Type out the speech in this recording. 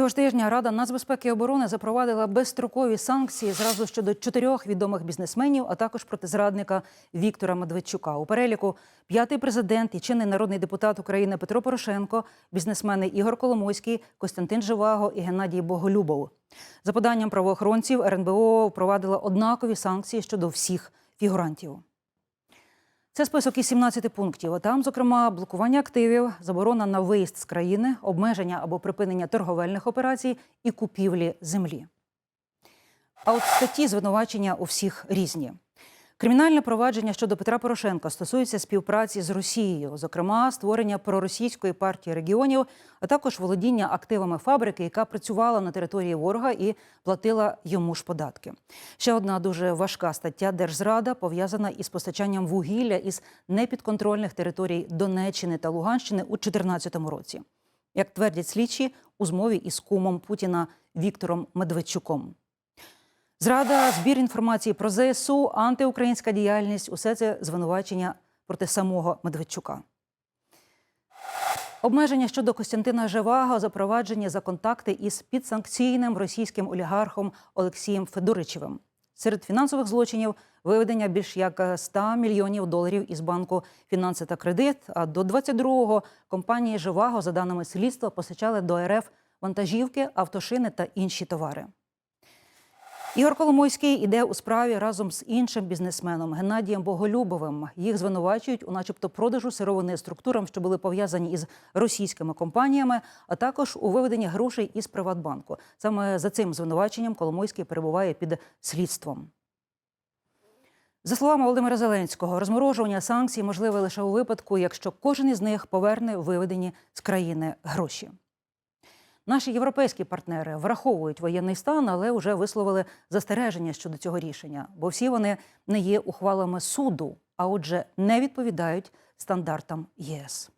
Цього ж тижня Рада нацбезпеки і оборони запровадила безстрокові санкції зразу щодо чотирьох відомих бізнесменів, а також проти зрадника Віктора Медведчука. У переліку п'ятий президент і чинний народний депутат України Петро Порошенко, бізнесмени Ігор Коломойський, Костянтин Живаго і Геннадій Боголюбов. За поданням правоохоронців РНБО впровадила однакові санкції щодо всіх фігурантів. Це список із 17 пунктів. Там, зокрема, блокування активів, заборона на виїзд з країни, обмеження або припинення торговельних операцій і купівлі землі. А от статті звинувачення у всіх різні. Кримінальне провадження щодо Петра Порошенка стосується співпраці з Росією, зокрема створення проросійської партії регіонів, а також володіння активами фабрики, яка працювала на території ворога і платила йому ж податки. Ще одна дуже важка стаття Держзрада пов'язана із постачанням вугілля із непідконтрольних територій Донеччини та Луганщини у 2014 році. Як твердять слідчі у змові із кумом Путіна Віктором Медведчуком. Зрада, збір інформації про ЗСУ, антиукраїнська діяльність усе це звинувачення проти самого Медведчука. Обмеження щодо Костянтина Живаго запроваджені за контакти із підсанкційним російським олігархом Олексієм Федоричевим. Серед фінансових злочинів виведення більш як 100 мільйонів доларів із банку фінанси та кредит. А до 22-го компанії Живаго, за даними слідства, постачали до РФ вантажівки, автошини та інші товари. Ігор Коломойський іде у справі разом з іншим бізнесменом Геннадієм Боголюбовим. Їх звинувачують у, начебто, продажу сировини структурам, що були пов'язані із російськими компаніями, а також у виведенні грошей із Приватбанку. Саме за цим звинуваченням Коломойський перебуває під слідством. За словами Володимира Зеленського, розморожування санкцій можливе лише у випадку, якщо кожен із них поверне виведені з країни гроші. Наші європейські партнери враховують воєнний стан, але вже висловили застереження щодо цього рішення, бо всі вони не є ухвалами суду, а отже, не відповідають стандартам ЄС.